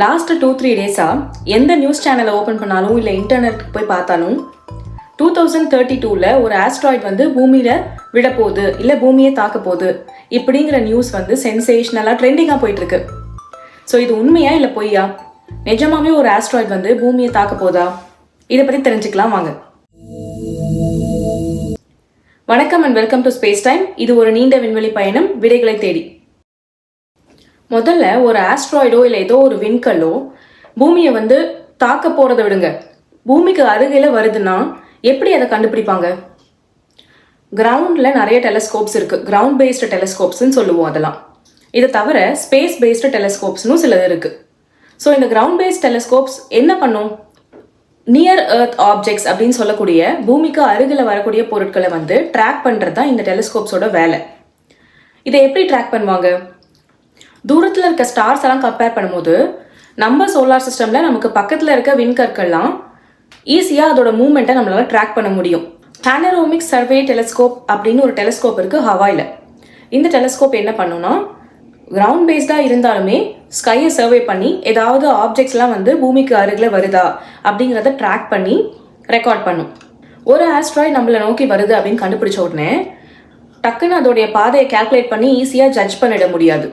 Last two three டேஸாக எந்த news சேனலை ஓப்பன் பண்ணாலும் இல்லை இன்டர்நெட் போய் பார்த்தாலும் டூ தௌசண்ட் தேர்ட்டி டூவில் ஒரு ஆஸ்ட்ராய்ட் வந்து பூமியில் விழப்போகுது இல்லை பூமியை தாக்க போகுது இப்படிங்கிற நியூஸ் வந்து சென்சேஷனலாக ட்ரெண்டிங்காக போயிட்டுருக்கு. ஸோ இது உண்மையா இல்லை பொய்யா? நிஜமாவே ஒரு ஆஸ்ட்ராய்ட் வந்து பூமியை தாக்க போதா இதை பற்றி தெரிஞ்சுக்கலாம் வாங்க. வணக்கம் and welcome to Space Time இது ஒரு நீண்ட விண்வெளி பயணம் விடைகளை தேடி. முதல்ல ஒரு ஆஸ்ட்ராய்டோ இல்லை ஏதோ ஒரு விண்கல்லோ பூமியை வந்து தாக்க போகிறத விடுங்க. பூமிக்கு அருகில் வருதுன்னா எப்படி அதை கண்டுபிடிப்பாங்க? கிரவுண்டில் நிறைய டெலஸ்கோப்ஸ் இருக்குது கிரவுண்ட் பேஸ்டு டெலஸ்கோப்ஸ்னு சொல்லுவோம் அதெல்லாம். இதை தவிர ஸ்பேஸ் பேஸ்டு டெலஸ்கோப்ஸ்னு சிலது இருக்குது ஸோ இந்த கிரவுண்ட் பேஸ்ட் டெலஸ்கோப்ஸ் என்ன பண்ணும்? நியர் எர்த் ஆப்ஜெக்ட்ஸ் அப்படின்னு சொல்லக்கூடிய பூமிக்கு அருகில் வரக்கூடிய பொருட்களை வந்து ட்ராக் பண்ணுறது தான் இந்த டெலிஸ்கோப்ஸோட வேலை. இதை எப்படி ட்ராக் பண்ணுவாங்க? தூரத்தில் இருக்க ஸ்டார்ஸ் எல்லாம் கம்பேர் பண்ணும்போது நம்ம சோலார் சிஸ்டமில் நமக்கு பக்கத்தில் இருக்க விண்கற்கள்லாம் ஈஸியாக அதோட மூமெண்ட்டை நம்மளால் ட்ராக் பண்ண முடியும். பேனரோமிக் சர்வே டெலஸ்கோப் அப்படின்னு ஒரு டெலஸ்கோப் இருக்குது ஹவாயில் இந்த டெலஸ்கோப் என்ன பண்ணுன்னா கிரவுண்ட் பேஸ்டாக இருந்தாலுமே ஸ்கையை சர்வே பண்ணி ஏதாவது ஆப்ஜெக்ட்ஸ்லாம் வந்து பூமிக்கு அருகில் வருதா அப்படிங்கிறத ட்ராக் பண்ணி ரெக்கார்ட் பண்ணும். ஒரு ஆஸ்ட்ராய்ட் நம்மளை நோக்கி வருது அப்படின்னு கண்டுபிடிச்ச உடனே டக்குன்னு அதோடைய பாதையை கால்குலேட் பண்ணி ஈஸியாக ஜட்ஜ் பண்ணிட முடியாது.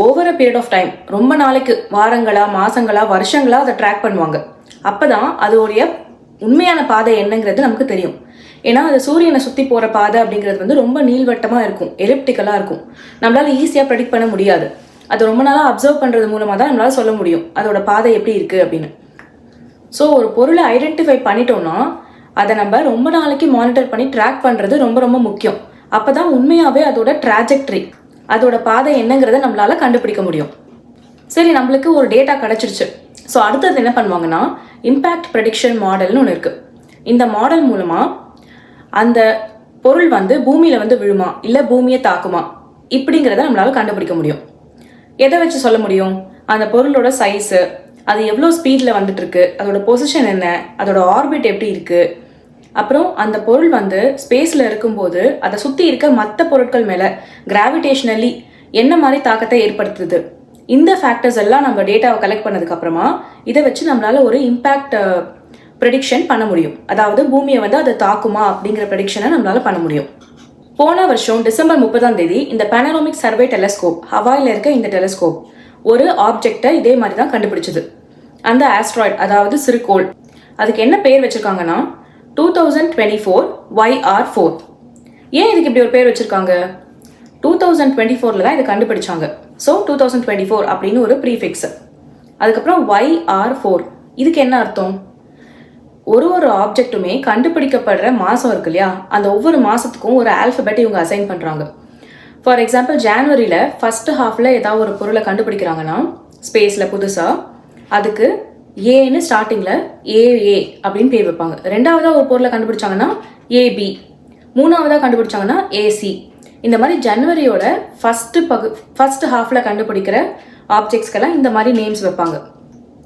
Over a period of time ரொம்ப நாளைக்கு வாரங்களா மாசங்களா வருஷங்களா அதை ட்ராக் பண்ணுவாங்க. அப்பதான் அதோடைய உண்மையான பாதை என்னங்கிறது நமக்கு தெரியும். ஏன்னா அது சூரியனை சுற்றி போகிற பாதை அப்படிங்கிறது வந்து ரொம்ப நீள்வட்டமாக இருக்கும் எலிப்டிக்கலாக இருக்கும். நம்மளால ஈஸியாக ப்ரெடிக்ட் பண்ண முடியாது. அது ரொம்ப நாளாக அப்சர்வ் பண்ணுறது மூலமாக தான் நம்மளால் சொல்ல முடியும் அதோட பாதை எப்படி இருக்குது அப்படின்னு. ஸோ ஒரு பொருளை ஐடென்டிஃபை பண்ணிட்டோம்னா அதை நம்ம ரொம்ப நாளைக்கு மானிட்டர் பண்ணி ட்ராக் பண்ணுறது ரொம்ப ரொம்ப முக்கியம். அப்போ தான் உண்மையாகவே அதோட ட்ராஜெக்ட்ரி அதோட பாதை என்னங்கிறத நம்மளால கண்டுபிடிக்க முடியும். சரி நம்மளுக்கு ஒரு டேட்டா கிடச்சிருச்சு. ஸோ அடுத்தது என்ன பண்ணுவாங்கன்னா இம்பேக்ட் ப்ரெடிக்ஷன் மாடல்னு ஒன்று இருக்குது இந்த மாடல் மூலமாக அந்த பொருள் வந்து பூமியில் வந்து விழுமா? இல்லை பூமியை தாக்குமா? இப்படிங்கிறத நம்மளால் கண்டுபிடிக்க முடியும். எதை வச்சு சொல்ல முடியும்? அந்த பொருளோட சைஸு அது எவ்வளோ ஸ்பீடில் வந்துட்டு இருக்கு? அதோட பொசிஷன் என்ன? அதோட ஆர்பிட் எப்படி இருக்குது அப்புறம் அந்த பொருள் வந்து ஸ்பேஸில் இருக்கும்போது அதை சுற்றி இருக்க மற்ற பொருட்கள் மேலே கிராவிடேஷ்னலி என்ன மாதிரி தாக்கத்தை ஏற்படுத்துது? இந்த ஃபேக்டர்ஸ் எல்லாம் நம்ம டேட்டாவை கலெக்ட் பண்ணதுக்கு அப்புறமா இதை வச்சு நம்மளால ஒரு இம்பேக்ட் ப்ரெடிக்ஷன் பண்ண முடியும். அதாவது பூமியை வந்து அதை தாக்குமா அப்படிங்கிற ப்ரெடிக்ஷனை நம்மளால பண்ண முடியும். போன வருஷம் டிசம்பர் முப்பதாம் தேதி இந்த பேனரோமிக் சர்வே டெலஸ்கோப் ஹவாயில் இருக்க இந்த டெலஸ்கோப் ஒரு ஆப்ஜெக்டை இதே மாதிரி தான் கண்டுபிடிச்சது. அந்த ஆஸ்ட்ராய்ட் அதாவது சிறுகோள் அதுக்கு என்ன பேர் வச்சிருக்காங்கன்னா two thousand twenty four YR four ஏன் இதுக்கு இப்படி ஒரு பேர் வச்சுருக்காங்க? டூ தௌசண்ட் டுவெண்ட்டி ஃபோரில் தான் இதை கண்டுபிடிச்சாங்க. So two thousand twenty four அப்படின்னு ஒரு ப்ரீஃபிக்ஸ் அதுக்கப்புறம் ஒய்ஆர் ஃபோர் இதுக்கு என்ன அர்த்தம்? ஒரு ஒரு ஆப்ஜெக்ட்டுமே கண்டுபிடிக்கப்படுற மாதம் இருக்கு இல்லையா? அந்த ஒவ்வொரு மாதத்துக்கும் ஒரு ஆல்ஃபபெட் இவங்க அசைன் பண்ணுறாங்க ஃபார் எக்ஸாம்பிள் ஜான்வரியில் ஃபஸ்ட்டு ஹாஃபில் ஏதாவது ஒரு பொருளை கண்டுபிடிக்கிறாங்கன்னா ஸ்பேஸில் புதுசாக அதுக்கு ஏன்னு ஸ்டார்டிங்கில் ஏஏ அப்படின்னு பேர் வைப்பாங்க. ரெண்டாவதாக ஒரு பொருளை கண்டுபிடிச்சாங்கன்னா ஏபி மூணாவதாக கண்டுபிடிச்சாங்கன்னா ஏசி இந்த மாதிரி ஜனவரியோட ஃபஸ்ட்டு பகு ஃபஸ்ட் ஹாஃபில் கண்டுபிடிக்கிற ஆப்ஜெக்ட்ஸ்க்கெல்லாம் இந்த மாதிரி நேம்ஸ் வைப்பாங்க.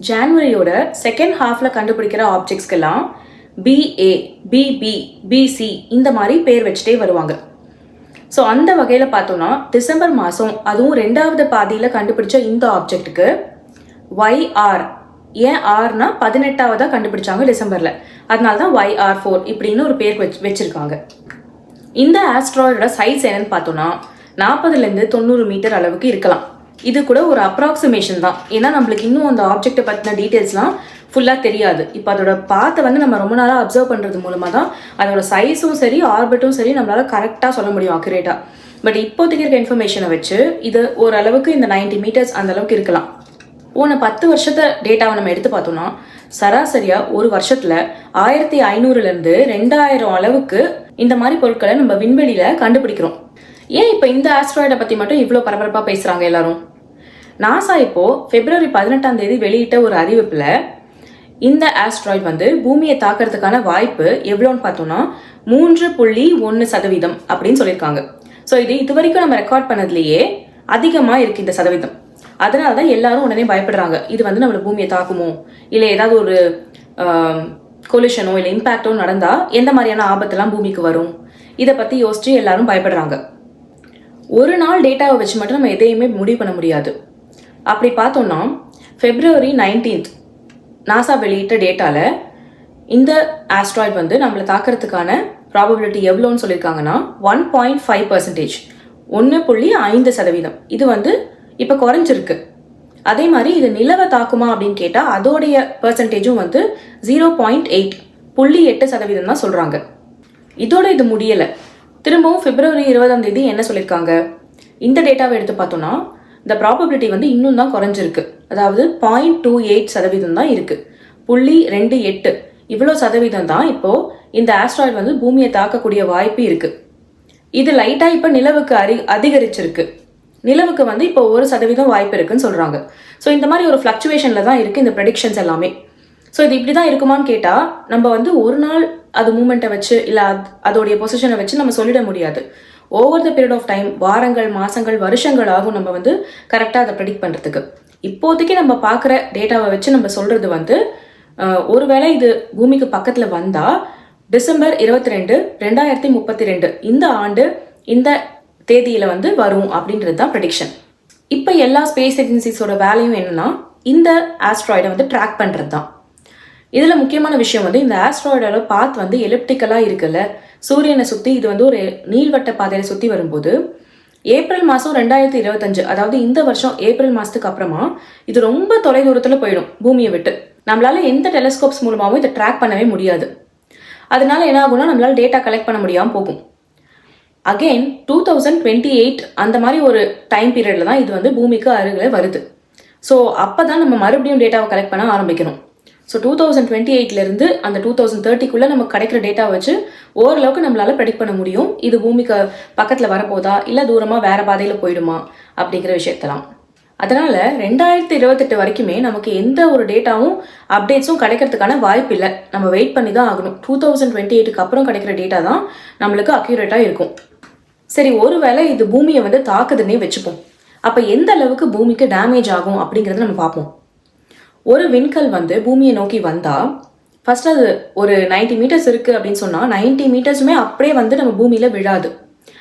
ஜான்வரியோட செகண்ட் ஹாஃபில் கண்டுபிடிக்கிற ஆப்ஜெக்ட்ஸ்க்கெல்லாம் பிஏ பிபி பிசி இந்த மாதிரி பேர் வச்சுட்டே வருவாங்க. ஸோ அந்த வகையில் பார்த்தோம்னா டிசம்பர் மாதம் அதுவும் ரெண்டாவது பாதியில் கண்டுபிடிச்ச இந்த ஆப்ஜெக்ட்டுக்கு ஒய்ஆர் ஏன் ஆர்னா பதினெட்டாவதாக கண்டுபிடிச்சாங்க டிசம்பரில். அதனால தான் ஒய்ஆர் ஃபோர் இப்படின்னு ஒரு பேர் வச்சு வச்சுருக்காங்க. இந்த ஆஸ்ட்ராய்டோட சைஸ் என்னன்னு பார்த்தோம்னா நாற்பதுலேருந்து தொண்ணூறு மீட்டர் அளவுக்கு இருக்கலாம். இது கூட ஒரு அப்ராக்சிமேஷன் தான். ஏன்னா நம்மளுக்கு இன்னும் அந்த ஆப்ஜெக்ட்டை பற்றின டீட்டெயில்ஸ்லாம் ஃபுல்லாக தெரியாது. இப்போ அதோட பாத்தை வந்து நம்ம ரொம்ப நாளாக அப்சர்வ் பண்ணுறது மூலமாக தான் அதோட சைஸும் சரி ஆர்பிட்டும் சரி நம்மளால் கரெக்டாக சொல்ல முடியும் அக்யூரேட்டாக பட் இப்போதைக்கு இருக்க இன்ஃபர்மேஷனை வச்சு இது ஓரளவுக்கு இந்த 90 மீட்டர்ஸ் அந்த அளவுக்கு இருக்கலாம். போன பத்து வருஷத்தை டேட்டாவை நம்ம எடுத்து பார்த்தோம்னா சராசரியாக ஒரு வருஷத்தில் ஆயிரத்தி ஐநூறுலேருந்து ரெண்டாயிரம் அளவுக்கு இந்த மாதிரி பொருட்களை நம்ம விண்வெளியில் கண்டுபிடிக்கிறோம். ஏன் இப்போ இந்த ஆஸ்ட்ராய்டை பற்றி மட்டும் இவ்வளோ பரபரப்பாக பேசுகிறாங்க எல்லாரும்? நாசா இப்போ பிப்ரவரி பதினெட்டாம் தேதி வெளியிட்ட ஒரு அறிவிப்பில் இந்த ஆஸ்ட்ராய்ட் வந்து பூமியை தாக்கிறதுக்கான வாய்ப்பு எவ்வளோன்னு பார்த்தோம்னா மூன்று புள்ளி ஒன்று சதவீதம் அப்படின்னு சொல்லியிருக்காங்க. ஸோ இது இது வரைக்கும் நம்ம ரெக்கார்ட் பண்ணதுலேயே அதிகமாக இருக்கு இந்த சதவீதம். அதனால தான் எல்லாரும் உடனே பயப்படுறாங்க. இது வந்து நம்மளை பூமியை தாக்குமோ? இல்லை ஏதாவது ஒரு கொலிஷனோ இல்லை இம்பேக்டோ நடந்தால் எந்த மாதிரியான ஆபத்தெல்லாம் பூமிக்கு வரும்? இதை பற்றி யோசிச்சு எல்லாரும் பயப்படுறாங்க. ஒரு நாள் டேட்டாவை வச்சு மட்டும் நம்ம எதையுமே முடிவு பண்ண முடியாது. அப்படி பார்த்தோம்னா ஃபெப்ரவரி நைன்டீன்த் நாசா வெளியிட்ட டேட்டாவில் இந்த ஆஸ்ட்ராய்டு வந்து நம்மளை தாக்கிறதுக்கான ப்ராபபிலிட்டி எவ்வளோன்னு சொல்லியிருக்காங்கன்னா ஒன் பாயிண்ட் ஃபைவ் பர்சன்டேஜ் ஒன்று புள்ளி ஐந்து சதவீதம். இது வந்து இப்போ குறைஞ்சிருக்கு. அதே மாதிரி இது நிலவை தாக்குமா அப்படின்னு கேட்டால் அதோடைய பர்சன்டேஜும் வந்து ஜீரோ பாயிண்ட் எயிட் புள்ளி எட்டு சதவீதம் தான் சொல்கிறாங்க இதோட இது முடியலை. திரும்பவும் பிப்ரவரி இருபதாம் தேதி என்ன சொல்லியிருக்காங்க இந்த டேட்டாவை எடுத்து பார்த்தோம்னா இந்த ப்ராபபிலிட்டி வந்து இன்னும் தான் குறைஞ்சிருக்கு. அதாவது பாயிண்ட் டூ எயிட் சதவீதம் தான் இருக்குது புள்ளி ரெண்டு எட்டு இவ்வளோ சதவீதம் தான் இப்போது இந்த ஆஸ்ட்ராய்டு வந்து பூமியை தாக்கக்கூடிய வாய்ப்பு இருக்குது இது லைட்டாக இப்போ நிலவுக்கு அரி அதிகரிச்சிருக்கு. நிலவுக்கு வந்து இப்போ ஒரு சதவீதம் வாய்ப்பு இருக்குன்னு சொல்கிறாங்க ஸோ இந்த மாதிரி ஒரு ஃப்ளக்சுவேஷனில் தான் இருக்குது இந்த ப்ரெடிக்ஷன்ஸ் எல்லாமே. ஸோ இது இப்படி தான் இருக்குமான்னு கேட்டால் நம்ம வந்து ஒரு நாள் அது மூமெண்ட்டை வச்சு இல்லை அது அதோடைய பொசிஷனை வச்சு நம்ம சொல்லிட முடியாது. Over the period of time வாரங்கள் மாதங்கள் வருஷங்கள் ஆகும் நம்ம வந்து கரெக்டாக அதை ப்ரெடிக்ட் பண்ணுறதுக்கு இப்போதைக்கு நம்ம பார்க்குற டேட்டாவை வச்சு நம்ம சொல்கிறது வந்து ஒருவேளை இது பூமிக்கு பக்கத்தில் வந்தால் டிசம்பர் இருபத்தி ரெண்டு ரெண்டாயிரத்தி முப்பத்தி ரெண்டு இந்த ஆண்டு இந்த தேதியில் வந்து வரும் அப்படின்றது தான் ப்ரெடிக்ஷன் இப்போ எல்லா ஸ்பேஸ் ஏஜென்சிஸோட வேலையும் என்னன்னா இந்த ஆஸ்ட்ராய்டை வந்து ட்ராக் பண்ணுறது தான் இதில் முக்கியமான விஷயம் வந்து இந்த ஆஸ்ட்ராய்டோட பாத் வந்து எலிப்டிக்கலாக இருக்குல்ல? சூரியனை சுற்றி இது வந்து ஒரு நீள்வட்ட பாதையில் சுற்றி வரும்போது ஏப்ரல் மாதம் ரெண்டாயிரத்தி இருபத்தஞ்சு அதாவது இந்த வருஷம் ஏப்ரல் மாதத்துக்கு அப்புறமா இது ரொம்ப தொலைதூரத்தில் போயிடும் பூமியை விட்டு. நம்மளால எந்த டெலிஸ்கோப்ஸ் மூலமாகவும் இதை ட்ராக் பண்ணவே முடியாது. அதனால என்ன ஆகும்னா நம்மளால டேட்டா கலெக்ட் பண்ண முடியாமல் போகும். Again two thousand twenty eight அந்த மாதிரி ஒரு டைம் பீரியடில் தான் இது வந்து பூமிக்கு அருகில் வருது. ஸோ அப்போ தான் நம்ம மறுபடியும் டேட்டாவை கலெக்ட் பண்ண ஆரம்பிக்கணும். ஸோ டூ தௌசண்ட் டுவெண்ட்டி எயிட்லேருந்து அந்த டூ தௌசண்ட் தேர்ட்டிக்குள்ளே நமக்கு கிடைக்கிற டேட்டா வச்சு ஓரளவுக்கு நம்மளால் ப்ரெடிக்ட் பண்ண முடியும். இது பூமிக்கு பக்கத்தில் வரப்போதா? இல்லை தூரமாக வேறு பாதையில் போயிடுமா? அப்படிங்கிற விஷயத்தெல்லாம். அதனால் ரெண்டாயிரத்தி இருபத்தெட்டு வரைக்குமே நமக்கு எந்த ஒரு டேட்டாவும் அப்டேட்ஸும் கிடைக்கிறதுக்கான வாய்ப்பு இல்லை. நம்ம வெயிட் பண்ணி தான் ஆகணும். டூ தௌசண்ட் டுவெண்ட்டி எயிட்டுக்கு அப்புறம் கிடைக்கிற டேட்டா தான் நம்மளுக்கு அக்யூரேட்டாக இருக்கும். சரி ஒருவேளை இது பூமியை வந்து தாக்குதுன்னே வச்சுப்போம். அப்போ எந்த அளவுக்கு பூமிக்கு டேமேஜ் ஆகும் அப்படிங்கிறத நம்ம பார்ப்போம். ஒரு விண்கல் வந்து பூமியை நோக்கி வந்தால் ஃபர்ஸ்ட் அது ஒரு 90 மீட்டர்ஸ் இருக்குது அப்படின்னு சொன்னால் 90 மீட்டர்ஸுமே அப்படியே வந்து நம்ம பூமியில் விழாது.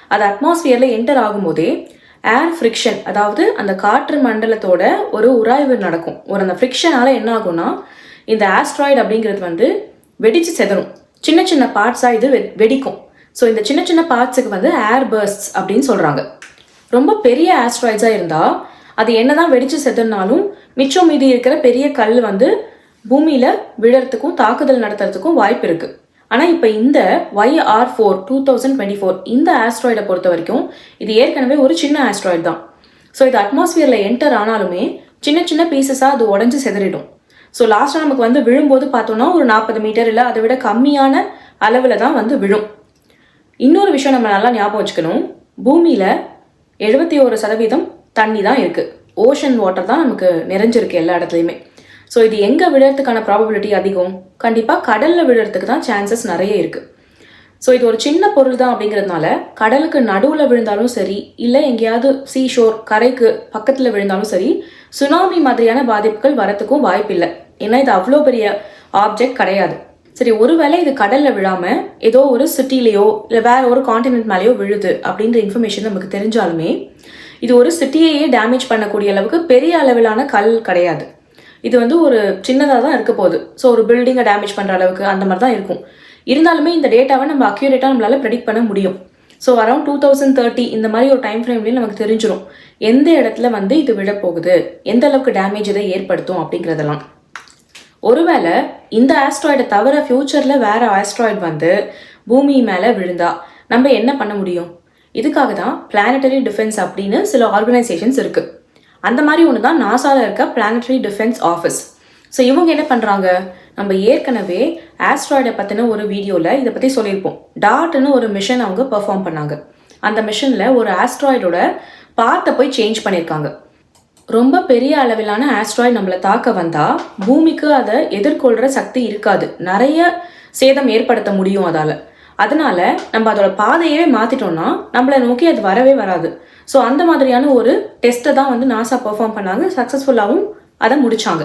அது அட்மாஸ்ஃபியரில் என்டர் ஆகும்போதே ஏர் ஃப்ரிக்ஷன் அதாவது அந்த காற்று மண்டலத்தோட ஒரு உராய்வு நடக்கும். ஒரு அந்த ஃப்ரிக்ஷனால என்ன ஆகும்னா இந்த ஆஸ்ட்ராய்டு அப்படிங்கிறது வந்து வெடிச்சு செதறும் சின்ன சின்ன பார்ட்ஸாக இது வெ- வெடிக்கும். ஸோ இந்த சின்ன சின்ன பார்ட்ஸுக்கு வந்து ஏர் பர்ஸ்ட்ஸ் அப்படின்னு சொல்கிறாங்க ரொம்ப பெரிய ஆஸ்ட்ராய்ட்ஸாக இருந்தால் அது என்னதான் வெடிச்சு செதுனாலும் மிச்சம் மீதி இருக்கிற பெரிய கல் வந்து பூமியில் விழறதுக்கும் தாக்குதல் நடத்துறதுக்கும் வாய்ப்பு இருக்குது ஆனால் இப்போ இந்த YR four two thousand twenty four இந்த ஆஸ்ட்ராய்டை பொறுத்த வரைக்கும் இது ஏற்கனவே ஒரு சின்ன ஆஸ்ட்ராய்டு தான். ஸோ இது அட்மாஸ்பியரில் என்டர் ஆனாலுமே சின்ன சின்ன பீசஸாக அது உடஞ்சி செதறிடும். ஸோ லாஸ்ட்டாக நமக்கு வந்து விழும்போது பார்த்தோம்னா ஒரு நாற்பது மீட்டர் இல்லை அதை விட கம்மியான அளவில் தான் வந்து விழும். இன்னொரு விஷயம் நம்ம நல்லா ஞாபகம் வச்சுக்கணும். பூமியில் எழுபத்தி ஒரு சதவீதம் தண்ணி தான் இருக்குது ஓஷன் வாட்டர் தான் நமக்கு நிறைஞ்சிருக்கு எல்லா இடத்துலையுமே. ஸோ இது எங்கே விழுறதுக்கான ப்ராபபிலிட்டி அதிகம்? கண்டிப்பாக கடலில் விழுறதுக்கு தான் சான்சஸ் நிறைய இருக்குது ஸோ இது ஒரு சின்ன பொருள் தான் அப்படிங்கிறதுனால கடலுக்கு நடுவில் விழுந்தாலும் சரி இல்லை எங்கேயாவது சீ ஷோர் கரைக்கு பக்கத்தில் விழுந்தாலும் சரி சுனாமி மாதிரியான பாதிப்புகள் வரத்துக்கும் வாய்ப்பில்லை. ஏன்னா இது அவ்வளோ பெரிய ஆப்ஜெக்ட் கிடையாது. சரி ஒருவேளை இது கடல்ல விழாம ஏதோ ஒரு சிட்டிலேயோ இல்லை வேற ஒரு காண்டினென்ட் மேலேயோ விழுது அப்படின்ற இன்ஃபர்மேஷன் நமக்கு தெரிஞ்சாலுமே இது ஒரு சிட்டியையே டேமேஜ் பண்ணக்கூடிய அளவுக்கு பெரிய அளவிலான கல் கிடையாது. இது வந்து ஒரு சின்னதாக தான் இருக்க போகுது. ஸோ ஒரு பில்டிங்கை டேமேஜ் பண்ணுற அளவுக்கு அந்த மாதிரி தான் இருக்கும். இருந்தாலுமே இந்த டேட்டாவை நம்ம அக்யூரேட்டாக நம்மளால ப்ரெடிக்ட் பண்ண முடியும். So around two thousand thirty இந்த மாதிரி ஒரு டைம் ஃப்ரேம்லேயும் நமக்கு தெரிஞ்சிடும் எந்த இடத்துல வந்து இது விழப்போகுது? எந்த அளவுக்கு டேமேஜ் இதை ஏற்படுத்தும் அப்படிங்கிறதெல்லாம். ஒருவேளை இந்த ஆஸ்ட்ராய்டை தவிர ஃப்யூச்சரில் வேற ஆஸ்ட்ராய்டு வந்து பூமி மேலே விழுந்தா நம்ம என்ன பண்ண முடியும்? இதுக்காக தான் பிளானட்டரி டிஃபென்ஸ் அப்படின்னு சில ஆர்கனைசேஷன்ஸ் இருக்குது அந்த மாதிரி ஒன்று தான் நாசாவில் இருக்க பிளானட்டரி டிஃபென்ஸ் ஆஃபீஸ் ஸோ இவங்க என்ன பண்ணுறாங்க நம்ம ஏற்கனவே ஆஸ்ட்ராய்டை பற்றின ஒரு வீடியோவில் இதை பற்றி சொல்லியிருப்போம். டாட்னு ஒரு மிஷன் அவங்க பெர்ஃபார்ம் பண்ணாங்க. அந்த மிஷனில் ஒரு ஆஸ்ட்ராய்டோட பார்ட்டை போய் சேஞ்ச் பண்ணியிருக்காங்க. ரொம்ப பெரிய அளவிலான ஆஸ்ட்ராய்டு நம்மளை தாக்க வந்தா பூமிக்கு அதை எதிர்கொள்கிற சக்தி இருக்காது. நிறைய சேதம் ஏற்படுத்த முடியும் அதால். அதனால நம்ம அதோட பாதையவே மாத்திட்டோம்னா நம்மளை நோக்கி அது வரவே வராது. ஸோ அந்த மாதிரியான ஒரு டெஸ்ட்டை தான் வந்து நாசா பெர்ஃபார்ம் பண்ணாங்க. சக்ஸஸ்ஃபுல்லாகவும் அதை முடிச்சாங்க.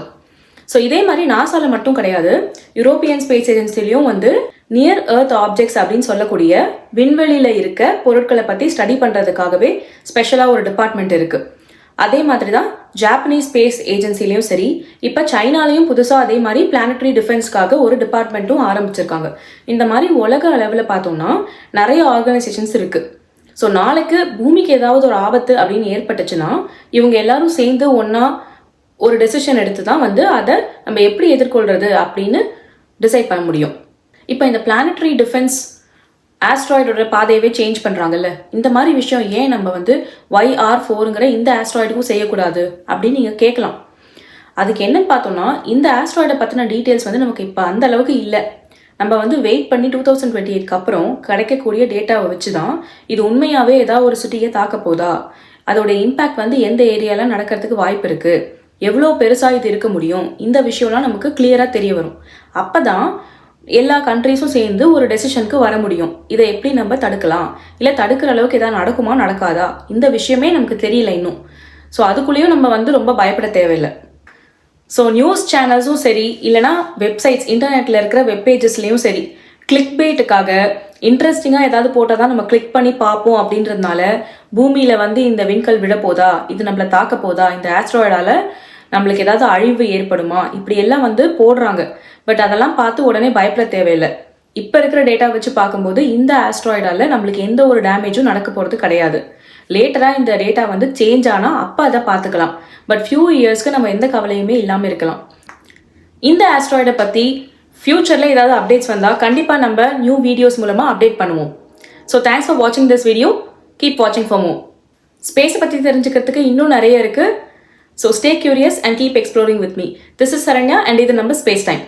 ஸோ இதே மாதிரி நாசாவில் மட்டும் கிடையாது. யூரோப்பியன் ஸ்பேஸ் ஏஜென்சிலையும் வந்து நியர் எர்த் ஆப்ஜெக்ட்ஸ் அப்படின்னு சொல்லக்கூடிய விண்வெளியில் இருக்க பொருட்களை பற்றி ஸ்டடி பண்ணுறதுக்காகவே ஸ்பெஷலாக ஒரு டிபார்ட்மெண்ட் இருக்குது அதே மாதிரி தான் ஜாப்பனீஸ் ஸ்பேஸ் ஏஜென்சிலையும் சரி இப்போ சைனாலையும் புதுசாக அதே மாதிரி பிளானட்டரி டிஃபென்ஸ்க்காக ஒரு டிபார்ட்மெண்ட்டும் ஆரம்பிச்சிருக்காங்க. இந்த மாதிரி உலக அளவில் பார்த்தோம்னா நிறைய ஆர்கனைசேஷன்ஸ் இருக்குது ஸோ நாளைக்கு பூமிக்கு ஏதாவது ஒரு ஆபத்து அப்படின்னு ஏற்பட்டுச்சுன்னா இவங்க எல்லாரும் சேர்ந்து ஒன்றா ஒரு டெசிஷன் எடுத்து தான் வந்து அதை நம்ம எப்படி எதிர்கொள்கிறது அப்படின்னு டிசைட் பண்ண முடியும். இப்போ இந்த பிளானட்டரி டிஃபென்ஸ் ஆஸ்ட்ராய்டோட பாதையவே சேஞ்ச் பண்ணுறாங்கல்ல இந்த மாதிரி விஷயம் ஏன் நம்ம வந்து ஒய் ஆர் ஃபோருங்கிற இந்த ஆஸ்ட்ராய்டுக்கும் செய்யக்கூடாது அப்படின்னு நீங்கள் கேட்கலாம். அதுக்கு என்னன்னு பார்த்தோம்னா இந்த ஆஸ்ட்ராய்டை பற்றின டீட்டெயில்ஸ் வந்து நமக்கு இப்போ அந்த அளவுக்கு இல்லை. நம்ம வந்து வெயிட் பண்ணி டூ தௌசண்ட் டுவெண்ட்டி எயிட்க்கு அப்புறம் கிடைக்கக்கூடிய டேட்டாவை வச்சு தான் இது உண்மையாகவே ஏதாவது ஒரு சிட்டியை தாக்க போதா? அதோட இம்பேக்ட் வந்து எந்த ஏரியாவில் நடக்கிறதுக்கு வாய்ப்பு இருக்குது எவ்வளோ பெருசாக இது இருக்க முடியும்? இந்த விஷயம்லாம் நமக்கு கிளியராக தெரிய வரும். அப்போ தான் எல்லா கண்ட்ரீஸும் சேர்ந்து ஒரு டெசிஷனுக்கு வர முடியும். இதை எப்படி நம்ம தடுக்கலாம்? இல்லை தடுக்கிற அளவுக்கு எதாவது நடக்குமா நடக்காதா? இந்த விஷயமே நமக்கு தெரியல இன்னும். ஸோ அதுக்குள்ளேயும் நம்ம வந்து ரொம்ப பயப்பட தேவையில்லை. ஸோ நியூஸ் சேனல்ஸும் சரி இல்லைனா வெப்சைட்ஸ் இன்டர்நெட்டில் இருக்கிற வெப்பேஜஸ்லேயும் சரி கிளிக் பேட்டுக்காக இன்ட்ரெஸ்டிங்காக ஏதாவது போட்டால் தான் நம்ம கிளிக் பண்ணி பார்ப்போம் அப்படின்றதுனால பூமியில் வந்து இந்த விண்கல் விட போதா இது நம்மளை தாக்க போதா? இந்த ஆஸ்ட்ராய்டால் நம்மளுக்கு ஏதாவது அழிவு ஏற்படுமா? இப்படி எல்லாம் வந்து போடுறாங்க. பட் அதெல்லாம் பார்த்து உடனே பயப்பட தேவையில்லை. இப்போ இருக்கிற டேட்டா வச்சு பார்க்கும்போது இந்த ஆஸ்ட்ராய்டால நம்மளுக்கு எந்த ஒரு டேமேஜும் நடக்க போகிறது கிடையாது. லேட்டராக இந்த டேட்டா வந்து சேஞ்ச் ஆனால் அப்போ அதை பார்த்துக்கலாம். பட் ஃபியூ இயர்ஸ்க்கு நம்ம எந்த கவலையுமே இல்லாமல் இருக்கலாம். இந்த ஆஸ்ட்ராய்டை பற்றி ஃப்யூச்சரில் ஏதாவது அப்டேட்ஸ் வந்தால் கண்டிப்பாக நம்ம நியூ வீடியோஸ் மூலமாக அப்டேட் பண்ணுவோம். ஸோ தேங்க்ஸ் ஃபார் வாட்சிங் திஸ் வீடியோ கீப் வாட்சிங் ஃபார் மோ ஸ்பேஸை பற்றி தெரிஞ்சுக்கிறதுக்கு இன்னும் நிறைய இருக்குது so stay curious and keep exploring with me this is Saranya and இது நம்ம ஸ்பேஸ் டைம்